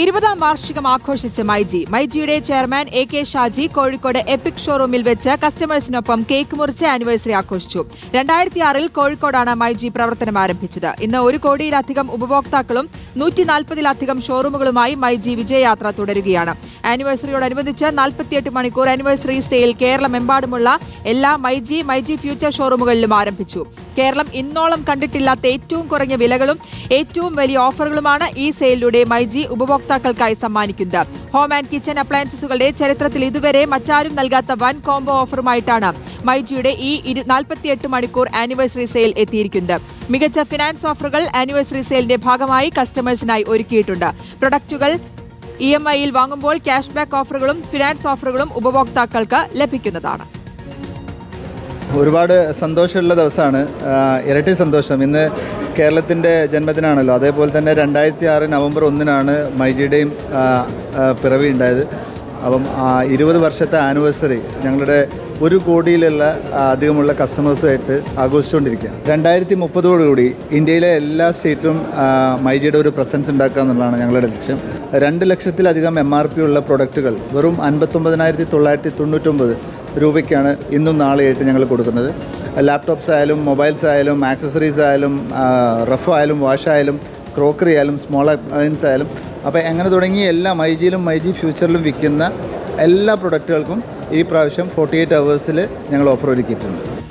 ഇരുപതാം വാർഷികം ആഘോഷിച്ച് myG. മൈജിയുടെ chairman A K Shaji Kozhikode epic ഷോറൂമിൽ വെച്ച് കസ്റ്റമേഴ്സിനൊപ്പം കേക്ക് മുറിച്ച് ആനിവേഴ്സറി ആഘോഷിച്ചു. രണ്ടായിരത്തി ആറിൽ കോഴിക്കോടാണ് മൈജി പ്രവർത്തനം ആരംഭിച്ചത്. ഇന്ന് ഒരു കോടിയിലധികം ഉപഭോക്താക്കളും നൂറ്റി നാൽപ്പതിലധികം ഷോറൂമുകളുമായി മൈജി വിജയയാത്ര തുടരുകയാണ്. ആനിവേഴ്സറിയോടനുബന്ധിച്ച് നാൽപ്പത്തിയെട്ട് മണിക്കൂർ ആനിവേഴ്സറി സെയിൽ കേരളമെമ്പാടുമുള്ള എല്ലാ മൈജി മൈജി ഫ്യൂച്ചർ ഷോറൂമുകളിലും ആരംഭിച്ചു. കേരളം ഇന്നോളം കണ്ടിട്ടില്ലാത്ത ഏറ്റവും കുറഞ്ഞ വിലകളും ഏറ്റവും വലിയ ഓഫറുകളുമാണ് ഈ സെയിലിലൂടെ മൈജി ഉപഭോക്താക്കൾക്കായി സമ്മാനിക്കുന്നത്. ഹോം ആൻഡ് കിച്ചൺ അപ്ലയൻസസുകളുടെ ചരിത്രത്തിൽ ഇതുവരെ മറ്റാരും നൽകാത്ത വൻ കോംബോ ഓഫറുമായിട്ടാണ് മൈജിയുടെ ഈ നാൽപ്പത്തിയെട്ട് മണിക്കൂർ ആനിവേഴ്സറി സെയിൽ എത്തിയിരിക്കുന്നത്. മികച്ച ഫിനാൻസ് ഓഫറുകൾ ആനിവേഴ്സറി സെയിലിന്റെ ഭാഗമായി കസ്റ്റമേഴ്സിനായി ഒരുക്കിയിട്ടുണ്ട്. പ്രൊഡക്റ്റുകൾ ഇ എം ഐയിൽ വാങ്ങുമ്പോൾ ക്യാഷ് ബാക്ക് ഓഫറുകളും ഫിനാൻസ് ഓഫറുകളും ഉപഭോക്താക്കൾക്ക് ലഭിക്കുന്നതാണ്. ഒരുപാട് സന്തോഷമുള്ള ദിവസമാണ്. ഇരട്ടി സന്തോഷം. ഇന്ന് കേരളത്തിന്റെ ജന്മദിനാണല്ലോ. അതേപോലെ തന്നെ രണ്ടായിരത്തി ആറ് നവംബർ ഒന്നിനാണ് മൈജിയുടെയും പിറവി ഉണ്ടായത് അപ്പം ഇരുപത് വർഷത്തെ ആനിവേഴ്സറി ഞങ്ങളുടെ ഒരു കോടിയിലുള്ള അധികമുള്ള കസ്റ്റമേഴ്സുമായിട്ട് ആഘോഷിച്ചുകൊണ്ടിരിക്കുക രണ്ടായിരത്തി മുപ്പതോടുകൂടി ഇന്ത്യയിലെ എല്ലാ സ്റ്റേറ്റിലും മൈജിയുടെ ഒരു പ്രസൻസ് ഉണ്ടാക്കുക എന്നുള്ളതാണ് ഞങ്ങളുടെ ലക്ഷ്യം. രണ്ട് ലക്ഷത്തിലധികം എം ആർ പി ഉള്ള പ്രൊഡക്റ്റുകൾ വെറും അൻപത്തൊമ്പതിനായിരത്തി തൊള്ളായിരത്തി തൊണ്ണൂറ്റൊമ്പത് രൂപയ്ക്കാണ് ഇന്നും നാളെയായിട്ട് ഞങ്ങൾ കൊടുക്കുന്നത്. ലാപ്ടോപ്സ് ആയാലും മൊബൈൽസ് ആയാലും ആക്സസറീസ് ആയാലും റഫ് ആയാലും വാഷ് ആയാലും ക്രോക്കറി ആയാലും സ്മോൾ അപ്ലയൻസ് ആയാലും അപ്പോൾ എങ്ങനെ തുടങ്ങി? എല്ലാ മൈജിയിലും മൈജി ഫ്യൂച്ചറിലും വിൽക്കുന്ന എല്ലാ പ്രൊഡക്റ്റുകൾക്കും ഈ പ്രാവശ്യം ഫോർട്ടി എയ്റ്റ് അവേഴ്സിൽ ഞങ്ങൾ ഓഫർ ഒരുക്കിയിട്ടുണ്ട്.